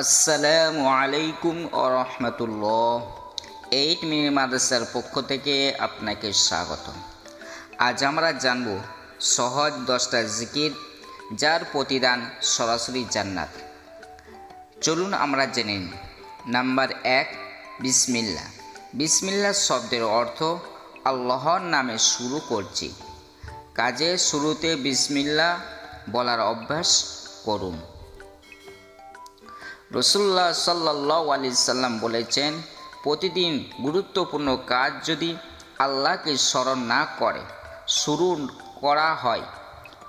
আসসালামু আলাইকুম রহমতুল্লাহ। Eight mini মাদ্রাসার পক্ষ থেকে আপনাকে স্বাগত আজ আমরা জানব সহজ দশটা জিকির যার প্রতিদান সরাসরি জান্নাত। চলুন আমরা জেনে নিই। নাম্বার এক বিসমিল্লা বিসমিল্লা শব্দের অর্থ আল্লাহর নামে শুরু করছি। কাজের শুরুতে বিসমিল্লা বলার অভ্যাস করুন। রসুল্লাহ সাল্লাহ আলি সাল্লাম বলেছেন, প্রতিদিন গুরুত্বপূর্ণ কাজ যদি আল্লাহকে স্মরণ না করে, শুরু করা হয়,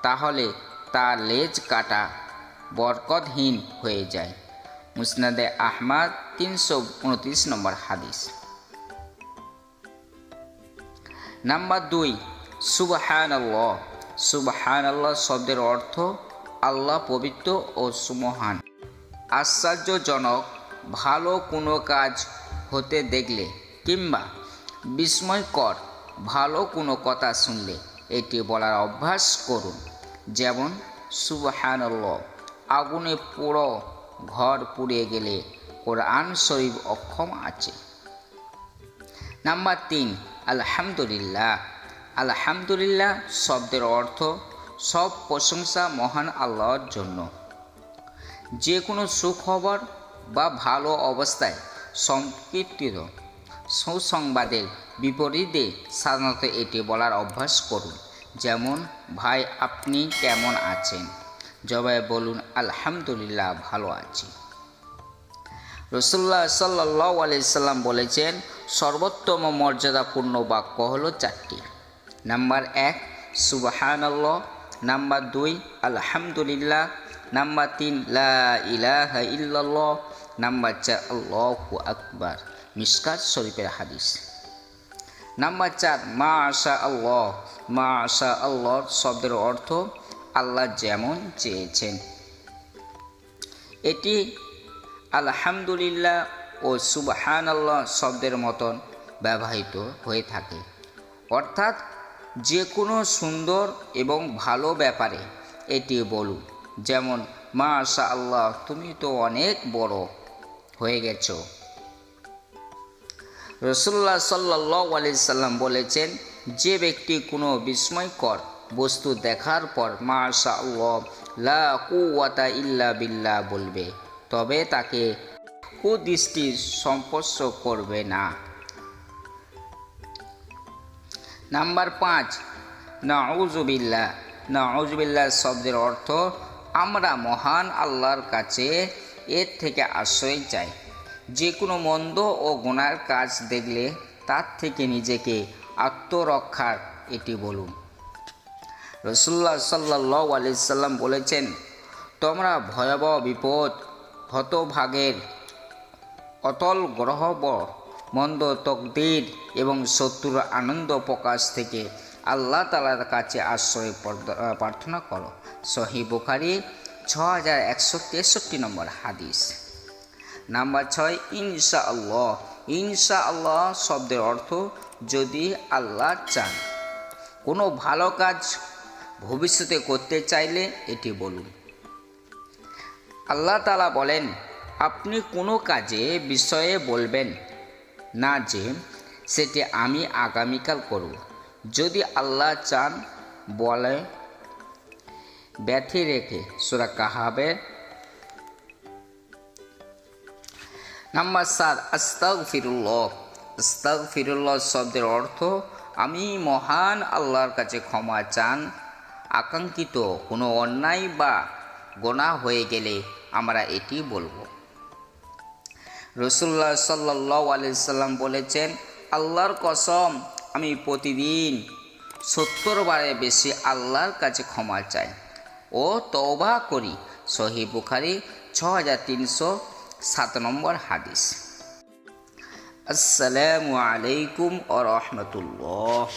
তাহলে তার লেজ কাটা বরকতহীন হয়ে যায়। মুসনাদে আহমাদ তিনশো উনত্রিশ নম্বর হাদিস। নাম্বার দুই সুবাহান আল্লাহ সুবাহান আল্লাহ শব্দের অর্থ আল্লাহ পবিত্র ও সুমহান। আশ্চর্যজনক ভালো কোনো কাজ হতে দেখলে কিংবা বিস্ময়কর ভালো কোনো কথা শুনলে এটি বলার অভ্যাস করুন। যেমন, সুবহানাল্লাহ, আগুনে পুরো ঘর পুড়িয়ে গেলে কোরআন শরীফ অক্ষম আছে। নাম্বার তিন, আলহামদুলিল্লাহ। আলহামদুলিল্লাহ শব্দের অর্থ সব প্রশংসা মহান আল্লাহর জন্য। যে কোনো সুখবর বা ভালো অবস্থায় সংকীর্তিত সুসংবাদের বিপরীতে সাধারণত এটি বলার অভ্যাস করুন। যেমন, ভাই, আপনি কেমন আছেন? জবাই বলুন, আলহামদুলিল্লাহ, ভালো আছি। রসুল্লাহ সাল্লাহ আলাইসাল্লাম বলেছেন, সর্বোত্তম মর্যাদাপূর্ণ বাক্য হলো চারটি। নাম্বার এক, সুবাহানাল্লাহ। নাম্বার দুই, আলহামদুলিল্লাহ। নাম্বার তিন লা ইলাহা নাম্বার চার আল্লাহু আকবার মিসকাত শরীফের হাদিস নাম্বার চার মা আশা আল্লাহ মা আশা আল্লাহ শব্দের অর্থ আল্লাহ যেমন চেয়েছেন। এটি আলহামদুলিল্লাহ ও সুবহান আল্লাহ শব্দের মতন ব্যবহৃত হয়ে থাকে। অর্থাৎ যে কোনো সুন্দর এবং ভালো ব্যাপারে এটি বলুন। যেমন মা আশা আল্লাহ তুমি তো অনেক বড় হয়ে গেছো। রসুল্লাহ সাল্লাহ আলি সাল্লাম বলেছেন, যে ব্যক্তি কোনো বিস্ময়কর বস্তু দেখার পর মা আশা আল্লাহ কুয়াতা ইল্লা বিল্লাহ বলবে, তবে তাকে কুদৃষ্টি স্পর্শ করবে না। নাম্বার পাঁচ নাউজুবিল্লা নাউজুবিল্লা শব্দের অর্থ আমরা মহান আল্লাহর কাছে এর থেকে আশ্রয় চাই। যে কোনো মন্দ ও গুণার কাজ দেখলে তার থেকে নিজেকে আত্মরক্ষার এটি বলুন। রসুল্লাহ সাল্লাহ আলিয়াল্লাম বলেছেন, তোমরা ভয়াবহ বিপদ, হতভাগের, অতল গ্রহ মন্দ তকদির এবং শত্রুর আনন্দ প্রকাশ থেকে আল্লাহ তালার কাছে আশ্রয় প্রার্থনা করো। সহি বুখারি ছ হাজার একশো তেষট্টি নম্বর হাদিস। নাম্বার ছয় ইনশা আল্লাহ ইনশা আল্লাহ শব্দের অর্থ যদি আল্লাহ চান। কোনো ভালো কাজ ভবিষ্যতে করতে চাইলে এটি বলুন। আল্লাহ তালা বলেন, আপনি কোনো কাজে বিষয়ে বলবেন না যে, সেটি আমি আগামীকাল করব। যদি আল্লাহ চান, বলে, ব্যথি রেখে, সুরা কাহাবের নাম্বার সাত আস্তাক ফিরুল্লাহ আস্তাক ফিরুল্লাহ শব্দের অর্থ, আমি মহান আল্লাহর কাছে ক্ষমা চান, আকাঙ্ক্ষিত কোনো অন্যায় বা গোনা হয়ে গেলে আমরা এটি বলব। রসুল্লাহ সাল্লাহ আলিয়াল্লাম বলেছেন, আল্লাহর কসম আমি প্রতিদিন সত্তর বারে বেশি আল্লাহর কাছে ক্ষমা চাই। ও তবা করি। সহি বুখারি ছ হাজার তিনশো সাত নম্বর হাদিস। আসসালামু আলাইকুম ও রহমতুল্লাহ।